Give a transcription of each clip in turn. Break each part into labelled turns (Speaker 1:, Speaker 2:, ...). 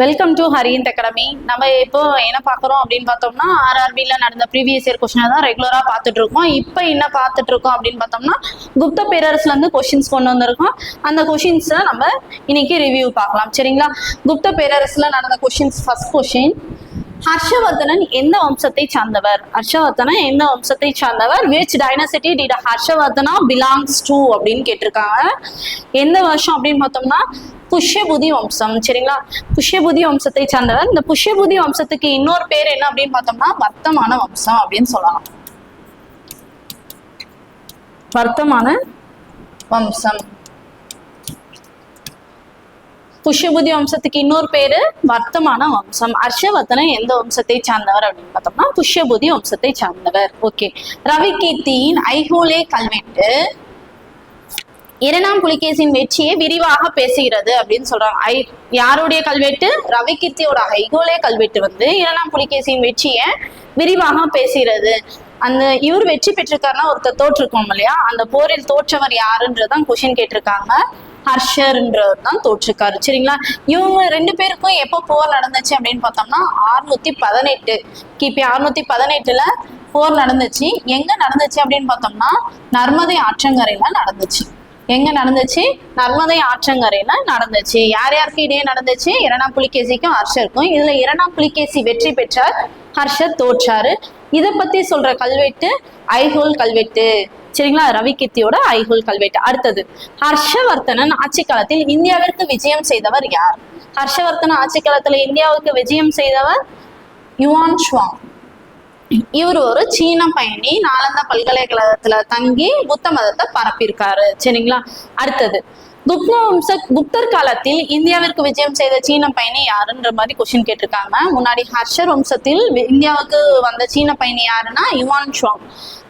Speaker 1: Welcome to ஹரியன் academy நம்ம இப்போ என்ன பார்க்குறோம் அப்படின்னு பார்த்தோம்னா ஆர்ஆர்பியில் நடந்த ப்ரீவியஸ் இயர் கொஸ்டினை தான் ரெகுலராக பார்த்துட்டு இருக்கோம். இப்போ என்ன பார்த்துட்டு இருக்கோம் அப்படின்னு பார்த்தோம்னா குப்த பேரரசுல இருந்து கொஷின்ஸ் கொண்டு வந்திருக்கோம். அந்த கொஷின்ஸை நம்ம இன்னைக்கு ரிவ்யூ பார்க்கலாம். சரிங்களா? குப்த பேரரசுல நடந்த கொஷின்ஸ் ஃபர்ஸ்ட் கொஷின் ஹர்ஷவர்தனன் எந்த வம்சத்தை சார்ந்தவர்? ஹர்ஷவர்தனன் எந்த வம்சத்தை சார்ந்தவர்? Which dynasty did Harshavardhana belongs to அப்படின்னு கேட்டிருக்காங்க. எந்த வருஷம் அப்படின்னு பார்த்தோம்னா புஷ்யபுதி வம்சம் சரிங்களா? புஷ்யபுதி வம்சத்தை சார்ந்தவர். இந்த புஷ்யபுதி வம்சத்துக்கு இன்னொரு பேர் என்ன அப்படின்னு பார்த்தோம்னா வர்த்தமான வம்சம் அப்படின்னு சொல்லலாம். வர்த்தமான வம்சம். புஷ்யபுதி வம்சத்துக்கு இன்னொரு பேரு வர்த்தமான வம்சம். ஹர்ஷவர்தனன் எந்த வம்சத்தை சார்ந்தவர் அப்படின்னு பார்த்தோம்னா புஷ்யபுதி வம்சத்தை சார்ந்தவர். ஓகே. ரவி கீர்த்தியின் ஐஹோலே கல்வெட்டு. இரண்டாம் புலிகேசின் வெற்றியை விரிவாக பேசுகிறது அப்படின்னு சொல்றாங்க. ஐ யாருடைய கல்வெட்டு? ரவி கீர்த்தியோட ஐகோலே கல்வெட்டு வந்து இரண்டாம் புலிகேசியின் வெற்றியை விரிவாக பேசுகிறது. அந்த இவர் வெற்றி பெற்றிருக்காருன்னா ஒருத்தர் தோற்றிருக்கோம் இல்லையா? அந்த போரில் தோற்றவர் யாருன்றதான் கொஷின் கேட்டிருக்காங்க. ஹர்ஷர்ன்றவர் தான் தோற்றுக்காரு சரிங்களா? இவங்க ரெண்டு பேருக்கும் எப்போ போர் நடந்துச்சு அப்படின்னு பார்த்தோம்னா அறுநூத்தி பதினெட்டு. கிபி அறுநூத்தி பதினெட்டுல போர் நடந்துச்சு. எங்க நடந்துச்சு அப்படின்னு பார்த்தோம்னா நர்மதை ஆற்றங்கரையில நடந்துச்சு. எங்க நடந்துச்சு? நர்மதை ஆற்றங்கரையில நடந்துச்சு. யார் யாருக்கு இடையே நடந்துச்சு? இரண்டாம் புலிகேசிக்கும் ஹர்ஷருக்கும். இதுல இரண்டாம் புலிகேசி வெற்றி பெற்றார். ஹர்ஷர் தோற்றாரு. இதை பத்தி சொல்ற கல்வெட்டு ஐஹோல் கல்வெட்டு. சரிங்களா? ரவி கீர்த்தியோட ஐஹோல் கல்வெட்டு. அடுத்தது ஹர்ஷவர்த்தனன் ஆட்சி காலத்தில் இந்தியாவிற்கு விஜயம் செய்தவர் யார்? ஹர்ஷவர்த்தன ஆட்சி காலத்துல இந்தியாவுக்கு விஜயம் செய்தவர் யுவான் ஷுவாங். இவர் ஒரு சீன பயணி நாலந்தா பல்கலைக்கழகத்துல தங்கி புத்த மதத்தை பரப்பியிருக்காரு. சரிங்களா? அடுத்தது குப்த வம்ச குப்தர் காலத்தில் இந்தியாவிற்கு விஜயம் செய்த சீன பயணி யாருன்ற மாதிரி கொஸ்டின் கேட்டிருக்காங்க. முன்னாடி ஹர்ஷர் வம்சத்தில் இந்தியாவுக்கு வந்த சீன பயணி யாருன்னா யுவான் ஷுவாங்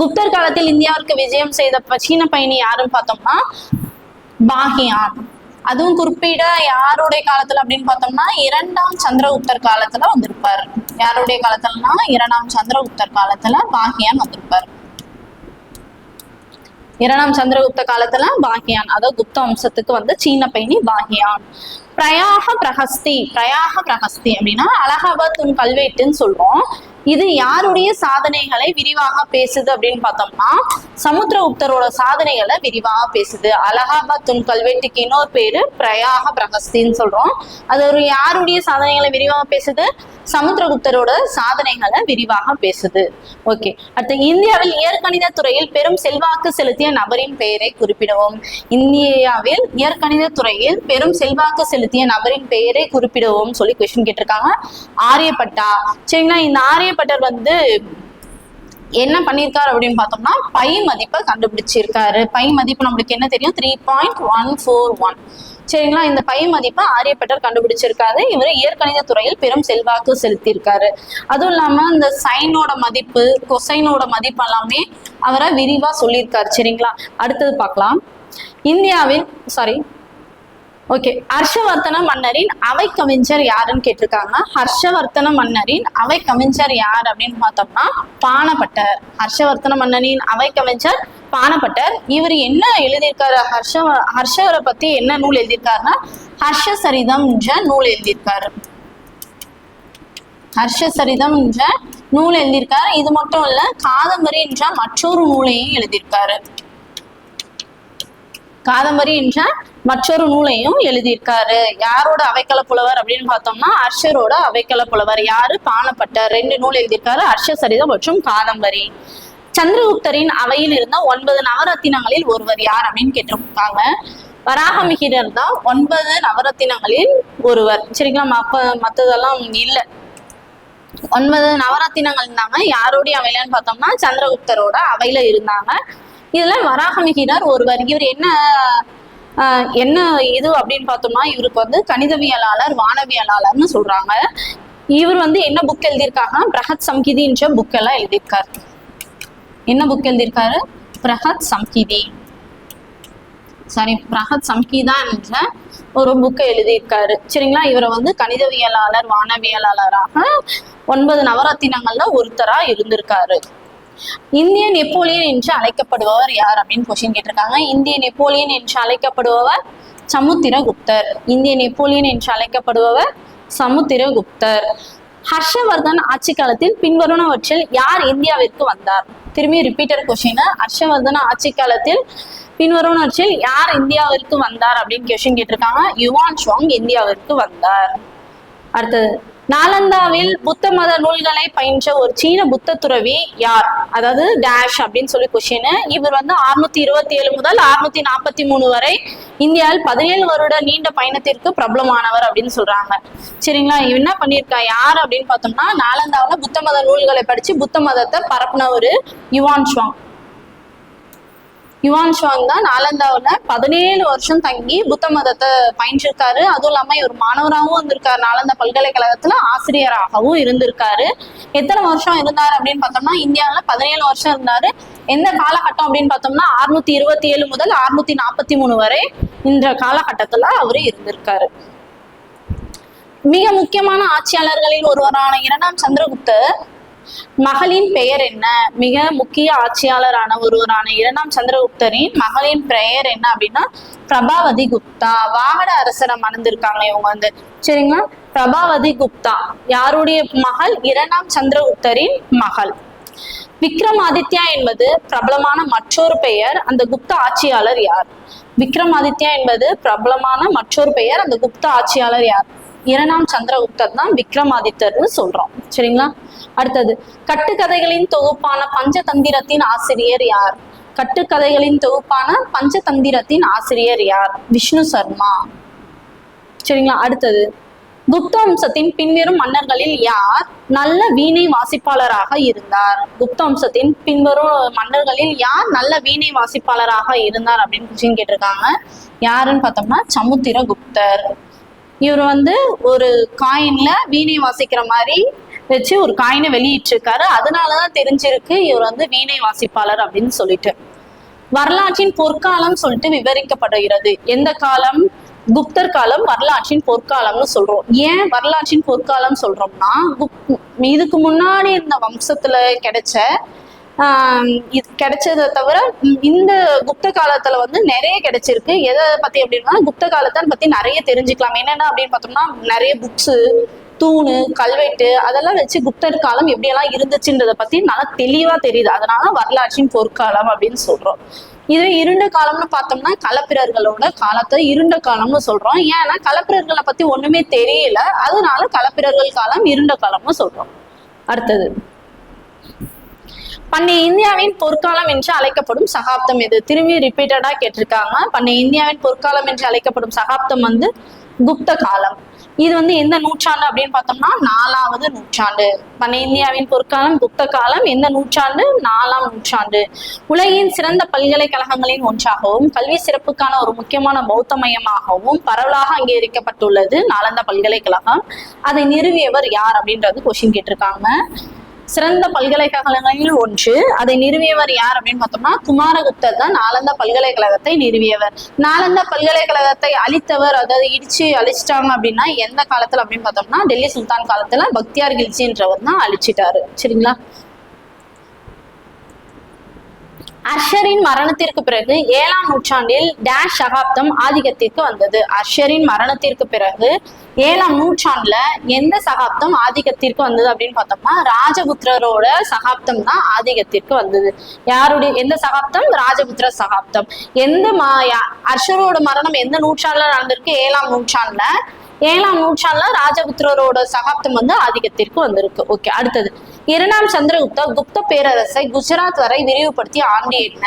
Speaker 1: குப்தர் காலத்தில் இந்தியாவிற்கு விஜயம் செய்த சீன பயணி யாருன்னு பார்த்தோம்னா பாகியான். அதுவும் குறிப்பிட யாருடைய காலத்துல அப்படின்னு பார்த்தோம்னா இரண்டாம் சந்திரகுப்தர் காலத்துல வந்திருப்பார். யாருடைய காலத்துலனா இரண்டாம் சந்திரகுப்தர் காலத்துல பாகியான் வந்திருப்பார். இரண்டாம் சந்திரகுப்த காலத்துல பாகியான் அதாவது குப்த வம்சத்துக்கு வந்து சீன பயணி பாகியான். பிரயாக பிரகஸ்தி பிரயாக பிரகஸ்தி அப்படின்னா அலகாபாத் உன் கல்வெட்டுன்னு சொல்றோம். இது யாருடைய சாதனைகளை விரிவாக பேசுது அப்படின்னு பார்த்தோம்னா சமுத்திரகுப்தரோட சாதனைகளை விரிவாக பேசுது. அலகாபாத் துன் கல்வெட்டுக்கு இன்னொரு பேரு பிரயாக பிரகஸ்தின்னு சொல்றோம். அது ஒரு யாருடைய சாதனைகளை விரிவாக பேசுது? சமுத்திரகுப்தரோட சாதனைகளை விரிவாக பேசுது. ஓகே அடுத்து இந்தியாவில் இயற்கணித துறையில் பெரும் செல்வாக்கு செலுத்திய நபரின் பெயரை குறிப்பிடவும். இந்தியாவில் இயற்கணித துறையில் பெரும் செல்வாக்கு செலுத்திய நபரின் பெயரை குறிப்பிடவும் சொல்லி கொஸ்டின் கேட்டிருக்காங்க. ஆரியப்பட்டா. சரிங்களா? இந்த ஆரியப்பட்டர் வந்து என்ன பண்ணியிருக்காரு அப்படின்னு பார்த்தோம்னா பை மதிப்பை கண்டுபிடிச்சிருக்காரு. பை மதிப்பு நம்மளுக்கு என்ன தெரியும்? Three point one four one சரிங்களா? இந்த பை மதிப்பை ஆரியப்பட்டர் கண்டுபிடிச்சிருக்காரு. இவர் இயற்கணித துறையில் பெரும் செல்வாக்கு செலுத்தியிருக்காரு. அதுவும் இல்லாம இந்த சைனோட மதிப்பு கொசைனோட மதிப்பு எல்லாமே அவரை விரிவா சொல்லியிருக்காரு. சரிங்களா? அடுத்தது பார்க்கலாம். இந்தியாவின் சாரி ஓகே ஹர்ஷவர்த்தன மன்னரின் அவை கவிஞர் யாருன்னு கேட்டிருக்காங்க ஹர்ஷவர்த்தன மன்னரின் அவை கவிஞர் யார் அப்படின்னு பார்த்தோம்னா பானப்பட்டர் ஹர்ஷவர்த்தன மன்னரின் அவை கவிஞர் பானப்பட்டர் இவர் என்ன எழுதியிருக்காரு? ஹர்ஷ ஹர்ஷவரை பத்தி என்ன நூல் எழுதியிருக்காருன்னா ஹர்ஷ சரிதம் என்ற நூல் எழுதியிருக்காரு. ஹர்ஷ சரிதம் என்ற நூல் எழுதியிருக்காரு. இது மட்டும் இல்ல காதம்பரி என்ற மற்றொரு நூலையும் எழுதியிருக்காரு. காதம்பரி என்ற மற்றொரு நூலையும் எழுதியிருக்காரு. யாரோட அவைக்கல புலவர் அப்படின்னு பார்த்தோம்னா அர்ஷரோட அவைக்கல புலவர் யாரு? பானப்பட்டர் ரெண்டு நூல் எழுதியிருக்காரு. அர்ஷ சரிதம் மற்றும் காதம்பரி. சந்திரகுப்தரின் அவையில் இருந்த ஒன்பது நவரத்தினங்களில் ஒருவர் யார் அப்படின்னு கேட்டிருக்காங்க. வராகமிகிரர் தான் ஒன்பது நவரத்தினங்களில் ஒருவர். சரிங்களா? மப்ப மத்ததெல்லாம் இல்லை. ஒன்பது நவரத்தினங்கள் இருந்தாங்க. யாரோடைய அவையிலன்னு பார்த்தோம்னா சந்திரகுப்தரோட அவையில இருந்தாங்க. இதுல வராகமிகிரர் ஒருவர். இவர் என்ன என்ன இது அப்படின்னு பார்த்தோம்னா இவருக்கு வந்து கணிதவியலாளர் வானவியலாளர்னு சொல்றாங்க. இவர் வந்து என்ன புக் எழுதியிருக்காங்கன்னா பிரகத் சம்கிதின்ற புக் எல்லாம் எழுதியிருக்காரு. என்ன புக் எழுதியிருக்காரு? பிரகத் சம்கிதி. சாரி பிரகத் சம்கிதா என்ற ஒரு புக்கை எழுதியிருக்காரு. சரிங்களா? இவரை வந்து கணிதவியலாளர் வானவியலாளராக ஒன்பது நவரத்தினங்கள்ல ஒருத்தரா இருந்திருக்காரு. இந்திய நெப்போலியன் என்று அழைக்கப்படுபவர் யார் அப்படின்னு கொஸ்டின் கேட்டிருக்காங்க. இந்திய நெப்போலியன் என்று அழைக்கப்படுபவர் சமுத்திரகுப்தர். இந்திய நெப்போலியன் என்று அழைக்கப்படுபவர் சமுத்திரகுப்தர். ஹர்ஷவர்தன் ஆட்சி காலத்தில் பின்வருணவற்றில் யார் இந்தியாவிற்கு வந்தார்? திரும்பி ரிப்பீட்டர் கொஸ்டின் ஹர்ஷவர்தன் ஆட்சி காலத்தில் பின்வருணவற்றில் யார் இந்தியாவிற்கு வந்தார் அப்படின்னு கொஸ்டின் கேட்டிருக்காங்க. யுவான் ஷுவாங் இந்தியாவிற்கு வந்தார். அடுத்தது. நாலந்தாவில் புத்த மத நூல்களை பயின்ற ஒரு சீன புத்த துறவி யார்? அதாவது டேஷ் அப்படின்னு சொல்லி கொஷின் இவர் வந்து அறுநூத்தி இருபத்தி ஏழு முதல் அறுநூத்தி நாற்பத்தி மூணு வரை இந்தியாவில் பதினேழு வருட நீண்ட பயணத்திற்கு பிரபலமானவர் அப்படின்னு சொல்றாங்க. சரிங்களா? இவன் என்ன பண்ணியிருக்கா? யார் அப்படின்னு பார்த்தோம்னா நாலந்தாவில் புத்த மத நூல்களை படிச்சு புத்த மதத்தை பரப்புனவர் யுவான் ஷுவாங் யுவான் ஷாங் தான் நாலந்தாவில் பதினேழு வருஷம் தங்கி புத்த மதத்தை பயின்றிருக்காரு. அதுவும் இல்லாமல் இவர் மாணவராகவும் வந்திருக்காரு. நாலந்தா பல்கலைக்கழகத்தில் ஆசிரியராகவும் இருந்திருக்காரு. எத்தனை வருஷம் இருந்தார் அப்படின்னு பார்த்தோம்னா இந்தியாவில் பதினேழு வருஷம் இருந்தார். எந்த காலகட்டம் அப்படின்னு பார்த்தோம்னா அறுநூத்தி இருபத்தி ஏழு முதல் அறுநூத்தி நாற்பத்தி மூணு வரை இந்த காலகட்டத்தில் அவர் இருந்திருக்காரு. மிக முக்கியமான ஆட்சியாளர்களில் ஒருவரான இரண்டாம் சந்திரகுப்தர் மகளின் பெயர் என்ன? மிக முக்கிய ஆட்சியாளரான ஒருவரான இரண்டாம் சந்திரகுப்தரின் மகளின் பெயர் என்ன அப்படின்னா பிரபாவதி குப்தா. வாகட அரசரை மணந்திருக்காங்க இவங்க வந்து. சரிங்களா? பிரபாவதி குப்தா. யாருடைய மகள்? இரண்டாம் சந்திரகுப்தரின் மகள். விக்ரமாதித்யா என்பது பிரபலமான மற்றொரு பெயர். அந்த குப்த ஆட்சியாளர் யார்? விக்ரமாதித்யா என்பது பிரபலமான மற்றொரு பெயர். அந்த குப்த ஆட்சியாளர் யார்? இரண்டாம் சந்திரகுப்தர் தான் விக்ரமாதித்தர்னு சொல்றோம். சரிங்களா? அடுத்தது கட்டுக்கதைகளின் தொகுப்பான பஞ்சதந்திரத்தின் ஆசிரியர் யார்? கட்டுக்கதைகளின் தொகுப்பான பஞ்சதந்திரத்தின் ஆசிரியர் யார்? விஷ்ணு சர்மா. சரிங்களா? அடுத்தது குப்த வம்சத்தின் பின்வரும் மன்னர்களில் யார் நல்ல வீணை வாசிப்பாளராக இருந்தார்? குப்த வம்சத்தின் பின்வரும் மன்னர்களில் யார் நல்ல வீணை வாசிப்பாளராக இருந்தார் அப்படின்னு கொஸ்டின் கேட்டிருக்காங்க. யாருன்னு பார்த்தோம்னா சமுத்திரகுப்தர். இவர் வந்து ஒரு காயின்ல வீணை வாசிக்கிற மாதிரி வச்சு ஒரு காயினை வெளியிட்டிருக்காரு. அதனாலதான் தெரிஞ்சிருக்கு இவர் வந்து வீணை வாசிப்பாளர் அப்படின்னு சொல்லிட்டு. வரலாற்றின் பொற்காலம் சொல்லிட்டு விவரிக்கப்படுகிறது. எந்த காலம்? குப்தர் காலம் வரலாற்றின் பொற்காலம்னு சொல்றோம். ஏன் வரலாற்றின் பொற்காலம் சொல்றோம்னா குப் இதுக்கு முன்னாடி இருந்த வம்சத்துல கிடைச்ச இது கிடைச்சதை தவிர இந்த குப்த காலத்துல வந்து நிறைய கிடைச்சிருக்கு. எதை பத்தி அப்படின்னா குப்த காலத்தை பத்தி நிறைய தெரிஞ்சுக்கலாம். என்னென்ன அப்படின்னு பார்த்தோம்னா நிறைய புக்ஸ் தூணு கல்வெட்டு அதெல்லாம் வச்சு குப்தர் காலம் எப்படியெல்லாம் இருந்துச்சுன்றதை பத்தி நல்லா தெளிவா தெரியுது. அதனால வரலாற்றின் பொற்காலம் அப்படின்னு சொல்றோம். இதுவே இருண்ட காலம்னு பார்த்தோம்னா கலப்பிரர்களோட காலத்தை இருண்ட காலம்னு சொல்றோம். ஏன்னா கலப்பிரர்களை பத்தி ஒண்ணுமே தெரியல. அதனால களப்பிரர்கள் காலம் இருண்ட காலம்னு சொல்றோம். அடுத்தது. பண்டைய இந்தியாவின் பொற்காலம் என்று அழைக்கப்படும் சகாப்தம் இது. திரும்பி ரிப்பீட்டடா கேட்டிருக்காங்க. பண்டைய இந்தியாவின் பொற்காலம் என்று அழைக்கப்படும் சகாப்தம் வந்து குப்த காலம். இது வந்து எந்த நூற்றாண்டு அப்படின்னு பார்த்தோம்னா நாலாவது நூற்றாண்டு. பண்டைய இந்தியாவின் பொற்காலம் குப்த காலம் எந்த நூற்றாண்டு? நாலாம் நூற்றாண்டு. உலகின் சிறந்த பல்கலைக்கழகங்களின் ஒன்றாகவும் கல்வி சிறப்புக்கான ஒரு முக்கியமான பௌத்த மையமாகவும் பரவலாக அங்கீகரிக்கப்பட்டுள்ளது நாலந்தா பல்கலைக்கழகம். அதை நிறுவியவர் யார் அப்படின்றது கொஸ்டின் கேட்டிருக்காங்க. சிறந்த பல்கலைக்கழகங்களில் ஒன்று. அதை நிறுவியவர் யார் அப்படின்னு பார்த்தோம்னா குமாரகுப்தர் தான். நாலந்தா பல்கலைக்கழகத்தை நிறுவியவர். நாலந்தா பல்கலைக்கழகத்தை அழித்தவர் அதாவது இடிச்சு அழிச்சிட்டாங்க அப்படின்னா எந்த காலத்துல அப்படின்னு பார்த்தோம்னா டெல்லி சுல்தான் காலத்துல பக்தியார் கில்ஜின்றவர் தான் அழிச்சிட்டாரு. சரிங்களா? அர்ஷரின் மரணத்திற்கு பிறகு ஏழாம் நூற்றாண்டில் டேஷ் சகாப்தம் ஆதிக்கத்திற்கு வந்தது. அர்ஷரின் மரணத்திற்கு பிறகு ஏழாம் நூற்றாண்டுல எந்த சகாப்தம் ஆதிக்கத்திற்கு வந்தது அப்படின்னு பார்த்தோம்னா ராஜபுத்திரரோட சகாப்தம் தான் ஆதிக்கத்திற்கு வந்தது. யாருடைய எந்த சகாப்தம்? ராஜபுத்திர சகாப்தம். எந்த மா அர்ஷரோட மரணம் எந்த நூற்றாண்டுல நடந்திருக்கு? ஏழாம் நூற்றாண்டுல ஏழாம் நூற்றாண்டுல ராஜபுத்திரரோட சகாப்தம் வந்து ஆதிக்கத்திற்கு வந்திருக்கு. ஓகே அடுத்தது. இரண்டாம் சந்திரகுப்தர் குப்த பேரரசை குஜராத் வரை விரிவுபடுத்திய ஆண்டு என்ன?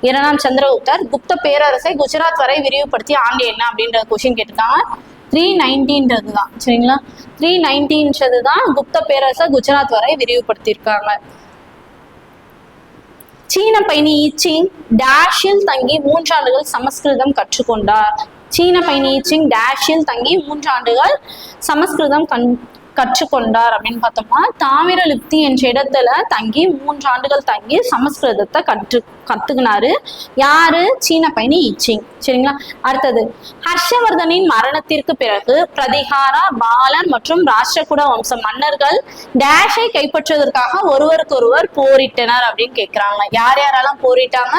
Speaker 1: இரண்டாம் சந்திரகுப்தர் குப்த பேரரசை குஜராத் வரை விரிவுபடுத்திய ஆண்டு என்ன அப்படின்ற கொஸ்டின் கேட்டிருக்காங்க. த்ரீ நைன்டீன்றது தான். சரிங்களா? த்ரீ நைன்டீன்றது தான் குப்த பேரரசை குஜராத் வரை விரிவுபடுத்தியிருக்காங்க. சீன பயணி இச்சிங் டேஷில் தங்கி மூன்றாண்டுகள் சமஸ்கிருதம் கற்றுக்கொண்டார். சீன பயணிச்சிங் டேஷில் தங்கி மூன்று ஆண்டுகள் சமஸ்கிருதம் கண் கற்றுக்கொண்டார் அப்படின்னு பார்த்தோம்னா தாமிரலிப்தி என்ற இடத்துல தங்கி மூன்று ஆண்டுகள் தங்கி சமஸ்கிருதத்தை கற்று கத்துக்கினாரு. யாரு? சீன பயணி இச்சிங் சரிங்களா? அடுத்தது ஹர்ஷவர்தனின் மரணத்திற்கு பிறகு பிரதிகாரா பாலன் மற்றும் ராஷ்டிரகுட வம்ச மன்னர்கள் டேஷை கைப்பற்றுவதற்காக ஒருவருக்கொருவர் போரிட்டனர் அப்படின்னு கேக்குறாங்க. யார் யாரெல்லாம் போரிட்டாங்க?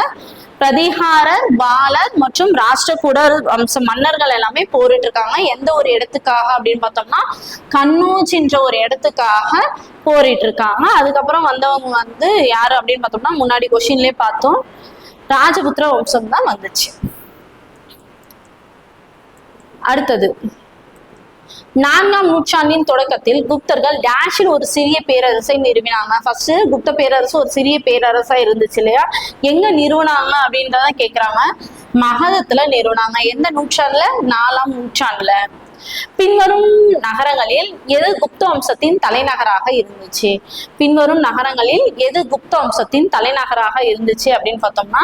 Speaker 1: பிரதிகாரர் பாலர் மற்றும் ராஷ்டிரகூடர் வம்ச மன்னர்கள் எல்லாமே போரிட்டு இருக்காங்க எந்த ஒரு இடத்துக்காக அப்படின்னு பார்த்தோம்னா கண்ணூஜ்ன்ற ஒரு இடத்துக்காக போரிட்டு இருக்காங்க அதுக்கப்புறம் வந்தவங்க வந்து யாரு அப்படின்னு பார்த்தோம்னா முன்னாடி கொஷின்லயே பார்த்தோம். ராஜபுத்திர வம்சம் தான் வந்துச்சு. அடுத்தது. நான்காம் நூற்றாண்டின் தொடக்கத்தில் குப்தர்கள் டேஷில் ஒரு சிறிய பேரரசை நிறுவினாங்க. ஃபர்ஸ்ட் குப்த பேரரசு ஒரு சிறிய பேரரசா இருந்துச்சு இல்லையா? எங்க நிறுவனாங்க அப்படின்றத கேக்குறாங்க. மகதத்துல நிறுவனாங்க. எந்த நூற்றாண்டுல? நாலாம் நூற்றாண்டுல. பின்வரும் நகரங்களில் எது குப்த வம்சத்தின் தலைநகராக இருந்துச்சு? பின்வரும் நகரங்களில் எது குப்த வம்சத்தின் தலைநகராக இருந்துச்சு அப்படின்னு பார்த்தோம்னா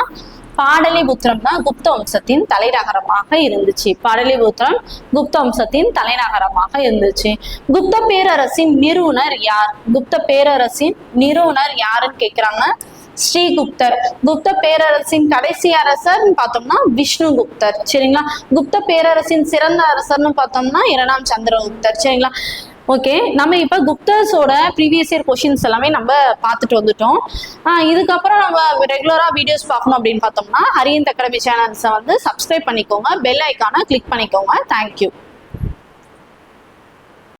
Speaker 1: பாடலிபுத்திரம் தான் குப்த வம்சத்தின் தலைநகரமாக இருந்துச்சு. பாடலிபுத்திரம் குப்த வம்சத்தின் தலைநகரமாக இருந்துச்சு. குப்த பேரரசின் நிறுவனர் யார்? குப்த பேரரசின் நிறுவனர் யாருன்னு கேக்குறாங்க. ஸ்ரீகுப்தர். குப்த பேரரசின் கடைசி அரசர் பார்த்தோம்னா விஷ்ணுகுப்தர். சரிங்களா? குப்த பேரரசின் சிறந்த அரசர்னு பார்த்தோம்னா இரண்டாம் சந்திரகுப்தர். சரிங்களா? ஓகே நம்ம இப்போ குப்தர்ஸோட ப்ரீவியஸ் இயர் கொஷின்ஸ் எல்லாமே நம்ம பார்த்துட்டு வந்துட்டோம். இதுக்கப்புறம் நம்ம ரெகுலராக வீடியோஸ் பார்க்கணும் அப்படின்னு பார்த்தோம்னா ஹரியந்த் அகாடமி சேனல்ஸை வந்து சப்ஸ்கிரைப் பண்ணிக்கோங்க. பெல் ஐக்கானை கிளிக் பண்ணிக்கோங்க. தேங்க்யூ